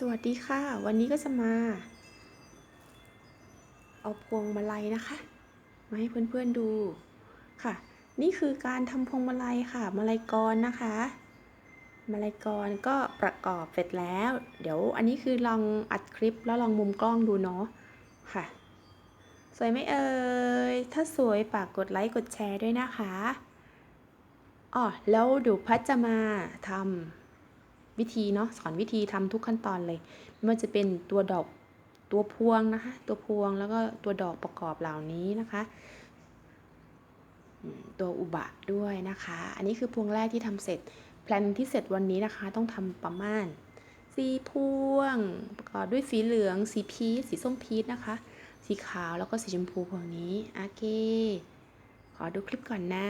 สวัสดีค่ะ วันนี้ก็จะมา เอาพวงมาลัยนะคะ มาให้เพื่อนๆดูค่ะ นี่คือการทำพวงมาลัยค่ะ มาลัยกรนะคะ มาลัยกรก็ประกอบเสร็จแล้ว เดี๋ยวอันนี้คือลองอัดคลิปแล้วลองมุมกล้องดูเนาะค่ะ สวยไหมเอ่ย ถ้าสวยฝากกดไลค์กดแชร์ด้วยนะคะอ๋อแล้วเดี๋ยวพัดจะมาทำ วิธีเนาะสอนวิธีทำทุกขั้นตอนเลยไม่ว่าจะเป็นตัวดอกตัวพวงนะคะ ตัวพวงแล้วก็ตัวดอกประกอบเหล่านี้นะคะตัวอุบะด้วยนะคะ อันนี้คือพวงแรกที่ทำเสร็จ แพลนที่เสร็จวันนี้นะคะ ต้องทำประมาณสีพวงประกอบด้วยสีเหลือง สีพีชสีส้มพีชนะคะ สีขาวแล้วก็สีชมพูพวงนี้ โอเค ขอดูคลิปก่อนนะ